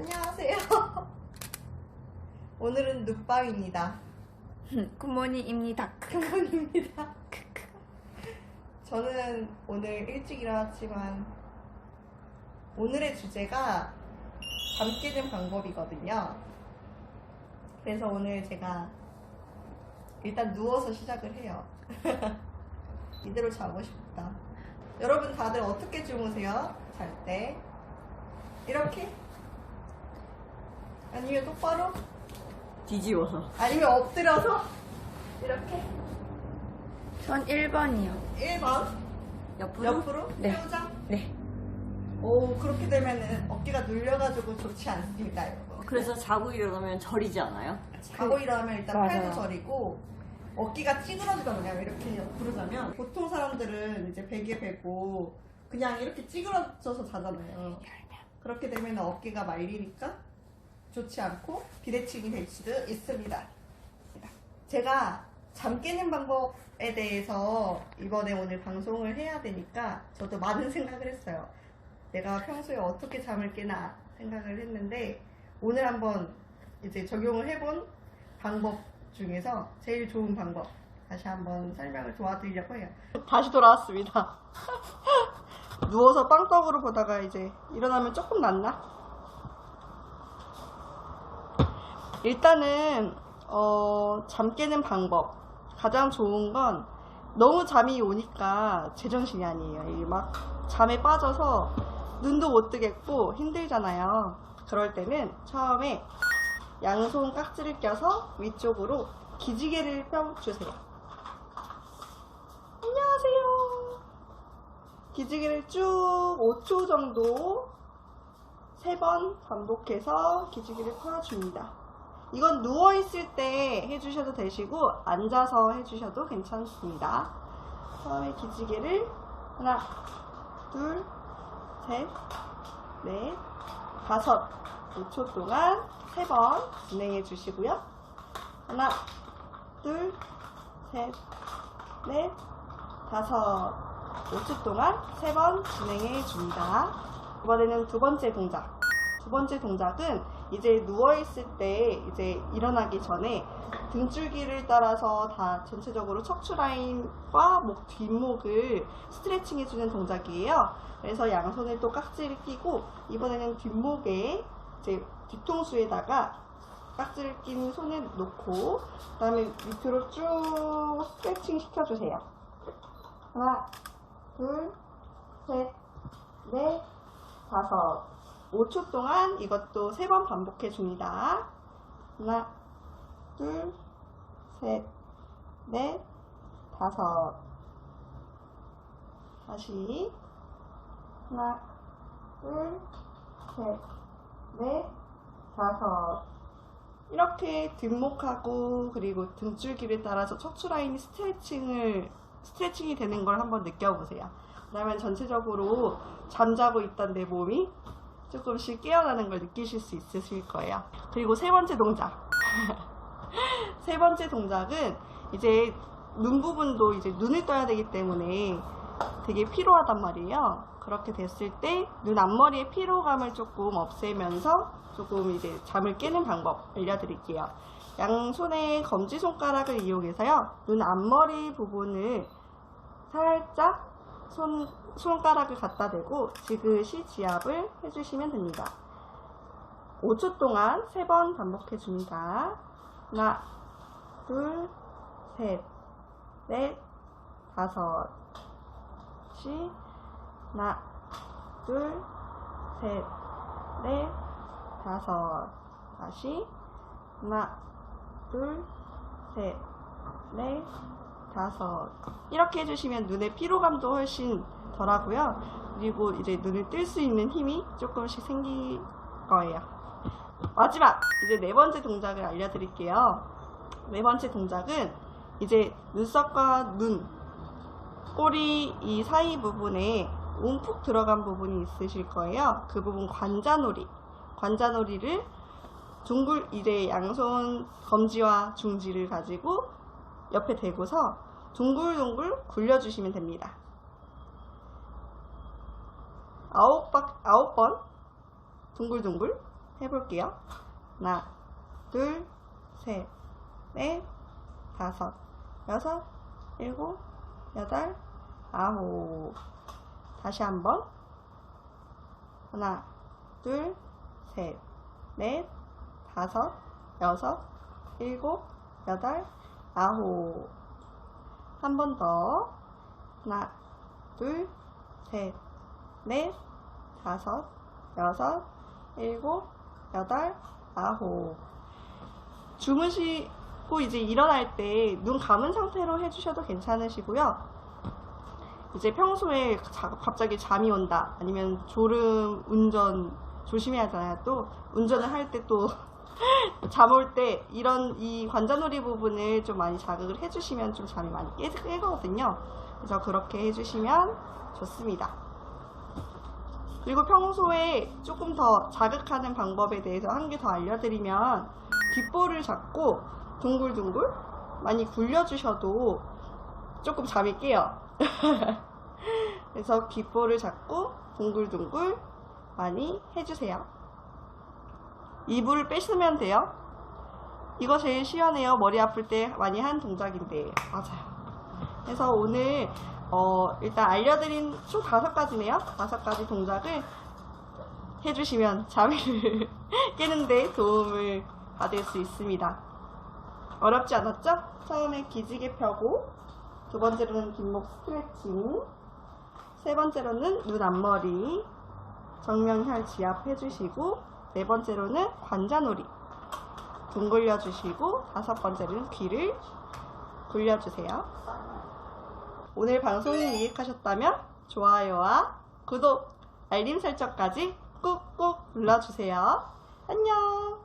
안녕하세요. 오늘은 눕밤입니다. 굿모닝입니다. 금번입니다. 저는 오늘 일찍 일어났지만 오늘의 주제가 잠 깨는 방법이거든요. 그래서 오늘 제가 일단 누워서 시작을 해요. 이대로 자고 싶다. 여러분 다들 어떻게 주무세요? 잘 때? 이렇게? 아니면 똑바로? 뒤집어서. 아니면 엎드려서? 이렇게? 전 1번이요. 1번 옆으로? 옆으로 네. 세우자. 네. 오 그렇게 되면은 어깨가 눌려가지고 좋지 않습니다, 여러분. 그래서 자고 일어나면 저리지 않아요? 자고 일어나면 일단 맞아요. 팔도 저리고 어깨가 찌그러지거든요. 이렇게 옆으로 자면 보통 사람들은 이제 베개 베고 그냥 이렇게 찌그러져서 자잖아요. 그렇게 되면 어깨가 말리니까 좋지 않고 비대칭이 될 수도 있습니다. 제가 잠 깨는 방법에 대해서 이번에 오늘 방송을 해야 되니까 저도 많은 생각을 했어요. 내가 평소에 어떻게 잠을 깨나 생각을 했는데 오늘 한번 이제 적용을 해본 방법 중에서 제일 좋은 방법 다시 한번 설명을 도와드리려고 해요. 다시 돌아왔습니다. 누워서 빵떡으로 보다가 이제 일어나면 조금 낫나? 일단은 어, 잠 깨는 방법 가장 좋은 건 너무 잠이 오니까 제정신이 아니에요. 막 잠에 빠져서 눈도 못 뜨겠고 힘들잖아요. 그럴 때는 처음에 양손 깍지를 껴서 위쪽으로 기지개를 펴주세요. 안녕하세요. 기지개를 쭉 5초 정도 3번 반복해서 기지개를 펴줍니다. 이건 누워있을 때 해주셔도 되시고 앉아서 해주셔도 괜찮습니다. 처음에 기지개를 하나, 둘, 셋, 넷, 다섯, 5초 동안 세번 진행해 주시고요. 하나, 둘, 셋, 넷, 다섯, 5초 동안 세번 진행해 줍니다. 이번에는 두 번째 동작. 두 번째 동작은 이제 누워있을 때 이제 일어나기 전에 등줄기를 따라서 다 전체적으로 척추 라인과 목 뒷목을 스트레칭 해주는 동작이에요. 그래서 양손을 또 깍지를 끼고 이번에는 뒷목에 이제 뒤통수에다가 깍지를 낀 손을 놓고 그 다음에 밑으로 쭉 스트레칭 시켜주세요. 하나, 둘, 셋, 넷, 다섯. 5초 동안 이것도 세번 반복해 줍니다. 하나, 둘, 셋, 넷, 다섯. 다시. 하나, 둘, 셋, 넷, 다섯. 이렇게 뒷목하고 그리고 등줄기를 따라서 척추 라인이 스트레칭을 스트레칭이 되는 걸 한번 느껴보세요. 그러면 전체적으로 잠자고 있던 내 몸이 조금씩 깨어나는 걸 느끼실 수 있으실 거예요. 그리고 세 번째 동작. 세 번째 동작은 이제 눈 부분도 이제 눈을 떠야 되기 때문에 되게 피로하단 말이에요. 그렇게 됐을 때 눈 앞머리의 피로감을 조금 없애면서 조금 이제 잠을 깨는 방법 알려드릴게요. 양손의 검지손가락을 이용해서요. 눈 앞머리 부분을 살짝 손, 손가락을 갖다 대고 지그시 지압을 해주시면 됩니다. 5초 동안 3번 반복해 줍니다. 하나, 둘, 셋, 넷, 다섯, 시, 하나, 둘, 셋, 넷, 다섯, 다시, 하나, 둘, 셋, 넷, 다섯. 이렇게 해주시면 눈의 피로감도 훨씬 덜하고요. 그리고 이제 눈을 뜰 수 있는 힘이 조금씩 생길 거예요. 마지막! 이제 네 번째 동작을 알려드릴게요. 네 번째 동작은 이제 눈썹과 눈, 꼬리 이 사이 부분에 움푹 들어간 부분이 있으실 거예요. 그 부분 관자놀이. 관자놀이를 둥글, 이제 양손 검지와 중지를 가지고 옆에 대고서 둥글둥글 굴려주시면 됩니다. 아홉 박, 아홉 번 둥글둥글 해볼게요. 하나, 둘, 셋, 넷, 다섯, 여섯, 일곱, 여덟, 아홉. 다시 한번. 하나, 둘, 셋, 넷, 다섯, 여섯, 일곱, 여덟, 아홉. 한 번 더. 하나, 둘, 셋, 넷, 다섯, 여섯, 일곱, 여덟, 아홉. 주무시고 이제 일어날 때 눈 감은 상태로 해주셔도 괜찮으시고요. 이제 평소에 자- 갑자기 잠이 온다 아니면 졸음 운전 조심해야 하잖아요 또 운전을 할 때 또 잠 올 때 이런 이 관자놀이 부분을 좀 많이 자극을 해주시면 좀 잠이 많이 깨, 깨거든요 그래서 그렇게 해주시면 좋습니다 그리고 평소에 조금 더 자극하는 방법에 대해서 한 개 더 알려드리면 귓볼을 잡고 둥글둥글 많이 굴려주셔도 조금 잠이 깨요 그래서 귓볼을 잡고 둥글둥글 많이 해주세요. 이불을 빼시면 돼요. 이거 제일 시원해요. 머리 아플 때 많이 한 동작인데. 맞아요. 그래서 오늘, 어, 일단 알려드린 총 다섯 가지네요. 다섯 가지 동작을 해주시면 잠을 깨는데 도움을 받을 수 있습니다. 어렵지 않았죠? 처음에 기지개 펴고, 두 번째로는 뒷목 스트레칭, 세 번째로는 눈 앞머리, 정면혈 지압 해주시고, 네 번째로는 관자놀이, 둥 굴려주시고, 다섯 번째로는 귀를 굴려주세요. 오늘 방송이 유익하셨다면 좋아요와 구독, 알림 설정까지 꾹꾹 눌러주세요. 안녕!